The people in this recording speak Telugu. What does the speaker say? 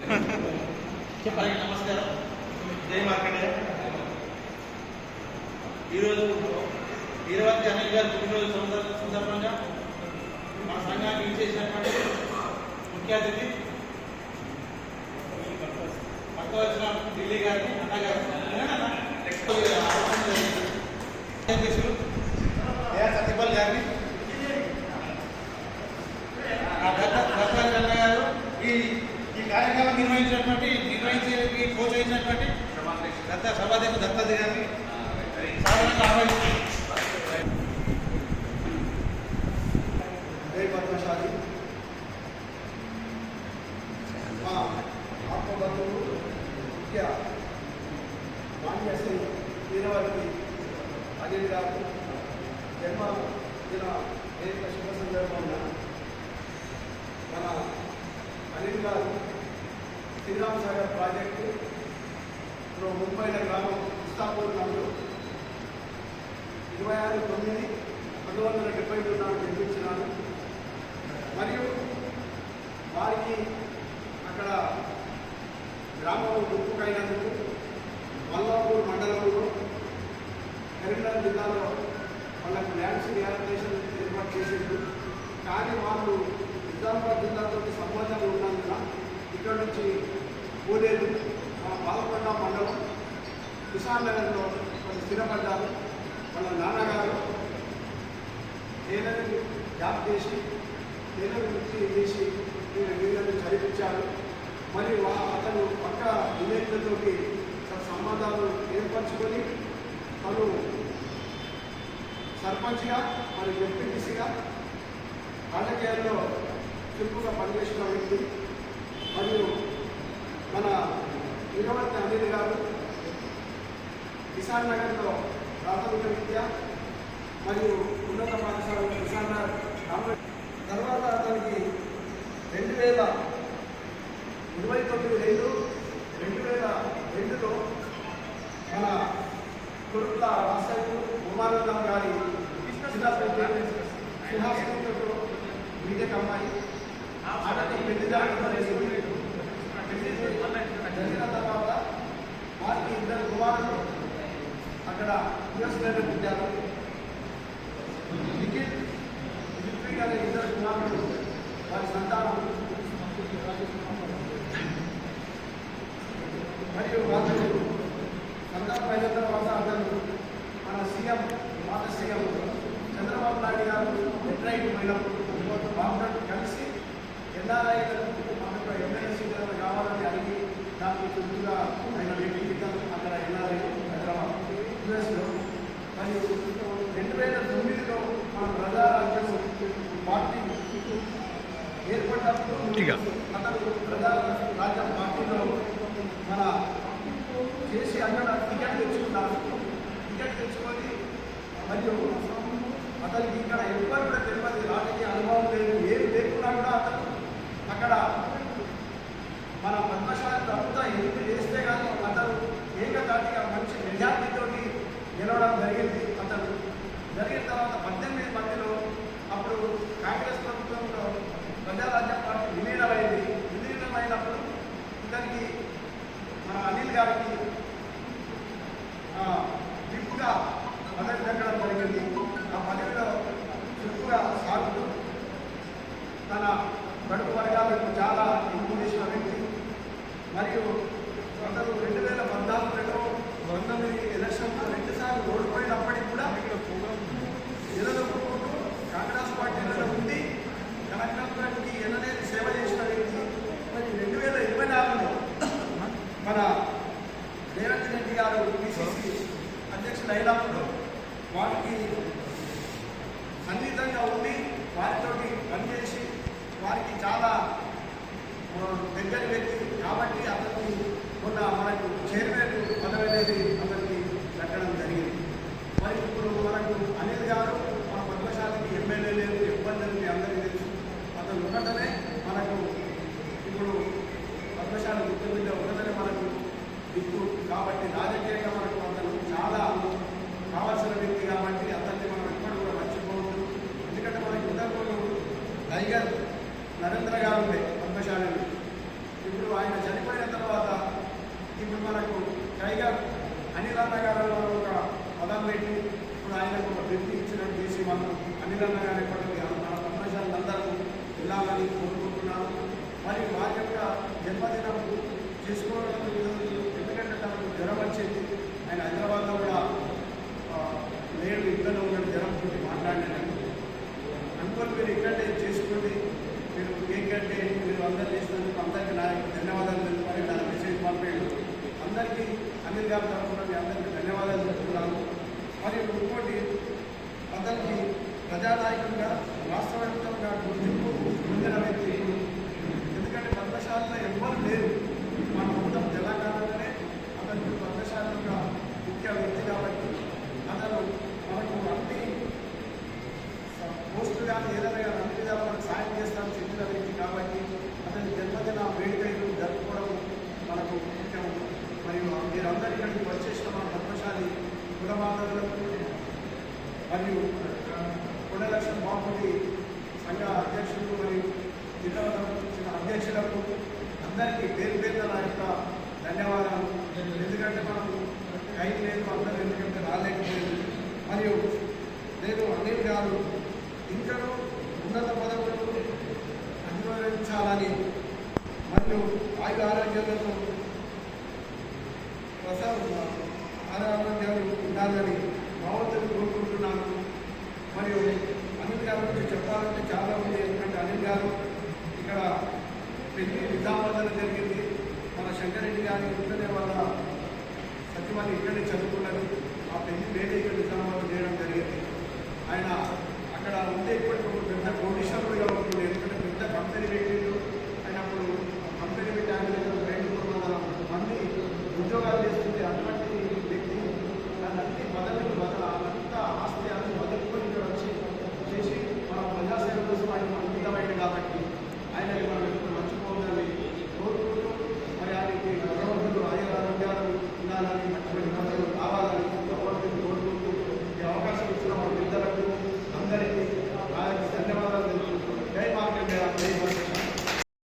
చెప్పండి. నమస్కారం. జై మార్కండేయ ఈరోజు వీరవతి అనిల్ గారి పుట్టినరోజు సందర్భ- సందర్భంగా మా సంఘానికి ఇచ్చేసినటువంటి ముఖ్య అతిథి పక్క వచ్చిన ఢిల్లీ గారిని అన్నగారు అధ్యక్షులు ఏ సత్యపల్లి గారిని ఆ దత్త దత్తాత్రేయ అన్న గారు ఈ ఈ కార్యక్రమం నిర్వహించినటువంటి నిర్వహించే ప్రోత్సహించినటువంటి దత్త సభాధ్యక్ష దత్తది గారిని సాధారణంగా ఆహ్వానిస్తున్నాను పద్మశాలి. మా ఆత్మబంధువు ముఖ్య మాన్యశ్రీ వీరవారికి అనిల్ గారు జన్మ దిన వేదిక శుభ సందర్భంగా మన అనిల్ గారు శ్రీరామ్ సాగర్ ప్రాజెక్టు ఇప్పుడు ముంబైల గ్రామం ఇస్తాపూర్ నగరు ఇరవై ఆరు తొమ్మిది రెండు వందల డెబ్బై రెండు నాడు నిర్మించినాను మరియు వారికి అక్కడ గ్రామం గుర్తుకైనందుకు మల్లాపూర్ మండలంలో కరీంనగర్ జిల్లాలో వాళ్ళకు ల్యాండ్స్ రియాలిటేషన్ కృష్ణానగర్లో కొన్ని వాళ్ళు స్థిరపడ్డారు. వాళ్ళ నాన్నగారు టైలరింగ్ జాబ్ చేసి టైలరింగ్ వృత్తి చేసి నేను వీళ్ళని చదివించారు. మరి అతను పక్క విలేజ్లతోటి సంబంధాలు ఏర్పరచుకొని తను సర్పంచ్గా మరి ఎంపీటీసీగా రాజకీయాల్లో చురుకుగా పనిచేసిన వ్యక్తి. మరియు మన వీరవర్తి అనిల్ గారు కిసాన్ నగర్లో ప్రాథమిక విద్య మరియు ఉన్నత పాఠశాల కిసాన్ నగర్. తర్వాత అతనికి రెండు వేల ఇరవై తొమ్మిది రెండు రెండు వేల రెండులో మన కొడుకుల వాస్తవ్యులు ఉమానందం గారి సుహాసినితో బీటెక్ అమ్మాయి అతని పెళ్ళి జరగడం జరిగిన తర్వాత వారికి ఇద్దరు కుమారులు. అక్కడ యుఎస్లో పుట్టారు. నిఖిల్ దిల్ప్రీత్ అనే ఇద్దరు కుమారులు వారి సంతానం. మరియు వాళ్ళు సంతానం అయిన తర్వాత అతను మన సీఎం మాత సీఎం చంద్రబాబు నాయుడు గారు ఎట్రైట్ పోయినప్పుడు బాబుతో కలిసి ఎన్ఆర్ఐ మనకు ఎమ్మెల్యే సీట్లను కావాలని అడిగి దానికి కొద్దిగా ఆయన వ్యక్తిగత అక్కడ ఎన్ఆర్ఐ హైదరాబాద్ యుఎస్లో మరియు రెండు వేల తొమ్మిదిలో మన ప్రజారాజ్యం పార్టీ ఏర్పడినప్పుడు అతను ప్రజా రాజ్యం పార్టీలో మన చేసి అక్కడ టికెట్ తెచ్చుకున్నారు టికెట్ తెచ్చుకొని మరియు అతనికి ఇక్కడ ఎవ్వరు కూడా తెలియదు రాజకీయ అనుభవం లేదు ఏం లేకుండా కూడా అతను అక్కడ మన పద్మశాలి ప్రభుత్వం ఎన్నిక చేస్తే కానీ అతను ఏకతాటిగా మంచి మెజార్టీతోటి గెలవడం జరిగింది అతను జరిగిన తర్వాత పద్దెనిమిది మందిలో అప్పుడు కాంగ్రెస్ ప్రభుత్వంలో ప్రజారాజ్యం పార్టీ విలీనమైంది. విలీనమైనప్పుడు ఇతనికి మన అనిల్ గారికి ఆ, పదవి దక్కడం జరిగింది. ఆ పదవిలో చురుకుగా సాగుతూ తన కడుపు వర్గాలకు చాలా ఎక్కువ చేసిన వ్యక్తి మరియు అతను రెండు వేల పద్నాలుగులో పంతొమ్మిది ఎలక్షన్లో రెండుసార్లు ఓడిపోయినప్పటికీ కూడా నిలదొక్కుంటూ కాంగ్రెస్ పార్టీలో ఉండి కలెక్టర్కి ఎనలేని సేవ చేసిన వ్యక్తి మరి రెండు వేల ఇరవై నాలుగులో మన రేవంత్ రెడ్డి గారు పిసిసి అధ్యక్షులు అయినప్పుడు వారికి సన్నిహితంగా ఉండి వారితోటి పనిచేసి వారికి చాలా దగ్గర వ్యక్తి కాబట్టి అతనికి మొన్న మనకు చైర్మన్ పదవి అనేది అతనికి కట్టడం జరిగింది. మరి ఇప్పుడు మనకు అనిల్ గారు మన పద్మశాలికి ఎమ్మెల్యే లేదు ఇబ్బంది అందరూ మీ అందరికీ తెలుసు అతను ఉండటమే మనకు ఇప్పుడు పద్మశాల గుర్తు మీద ఉండటమే మనకు దిక్కు కాబట్టి రాజకీయంగా మనకు అతను చాలా కావాల్సిన వ్యక్తి కాబట్టి అతన్ని మనం ఎప్పుడు కూడా మర్చిపోవద్దు ఎందుకంటే మనకి ఇంతకు టైగర్ నరేంద్ర గారు ఉండే పద్మశాలి ఇప్పుడు ఆయన చనిపోయి టైగర్ అనిల్ అన్న గారు ఒక పదం పెట్టి ఇప్పుడు ఆయనకు ఒక వ్యక్తి ఇచ్చినట్టు చేసి మనం అనిల్ అన్న గారు ఎప్పటికీ మన ప్రపంచాలందరూ వెళ్ళాలని కోరుకుంటున్నాను మరి వారి యొక్క జన్మదినం చేసుకోవడం ఎందుకంటే తనకు జ్వరం వచ్చింది. ఆయన హైదరాబాద్లో కూడా లేడు ఇబ్బంది ఉన్నాడు జ్వరం తోటి మాట్లాడినాను అనుకోని మీరు ఇక్కడే చేసుకోండి మీరు కేక్ అంటే మీరు అందరు చేసినందుకు అందరికీ నా యొక్క ధన్యవాదాలు తెలుపుకొని నా మెసేజ్ పంపేయండి అందరికీ అనిల్ గారి తరఫున మీ అందరికీ ధన్యవాదాలు చెప్తున్నాను మరియు ఇంకోటి అందరికీ ప్రజానాయకుడిగా రాష్ట్ర వ్యాప్తంగా గుర్తింపు పొందిన వ్యక్తి. ఎందుకంటే పద్మశాలలో ఎవ్వరు లేరు. మన మొత్తం తెలంగాణలోనే అతనికి పద్మశాలగా ముఖ్య వ్యక్తి కాబట్టి అతను మనకు అన్ని పోస్టులు కానీ ఏదైనా కానీ అన్ని విధాలు మనకు సాయం చేస్తామని చెప్పిన వ్యక్తి కాబట్టి అతని జన్మదిన వేడుకలు జరుపుకోవడం మనకు ముఖ్యం మరియు మీరందరూ ఇక్కడికి వచ్చేసిన మన పద్మశాలి కులమాతలకు మరియు కొండలక్ష్మణ బాబుకి సంఘ అధ్యక్షులు మరియు జిల్లా అధ్యక్షులకు అందరికీ పేరు పేరున నా యొక్క ధన్యవాదాలు. ఎందుకంటే మనకు టైం లేదు అందరూ ఎందుకంటే రాలేకపోయింది మరియు నేను అనిల్ గారు ఇంకనూ ఉన్నత పదవులను అధిరోహించాలని మరియు ఆయుధ ఆరోగ్యాలతో ప్రసాద్ ఆరోగ్యాలు ఉండాలని భగవంతుని కోరుకుంటున్నాను. మరియు అనిల్ గారి గురించి చెప్పాలంటే చాలా ఉంది. ఎందుకంటే అనిల్ గారు ఇక్కడ పెళ్ళి నిజామాబాద్లో జరిగింది. మన శంకరెడ్డి గారి ఇంట్లోనే వాళ్ళ సత్యమని ఇక్కడే చదువుకున్నది. ఆ పెళ్ళి వేరే ఇక్కడ నిజామాబాద్ చేయడం జరిగింది. ఆయన అక్కడ ఉండే ఉంటుంది ఎందుకంటే పెద్ద కంపెనీ కోటీశ్వరుడుగా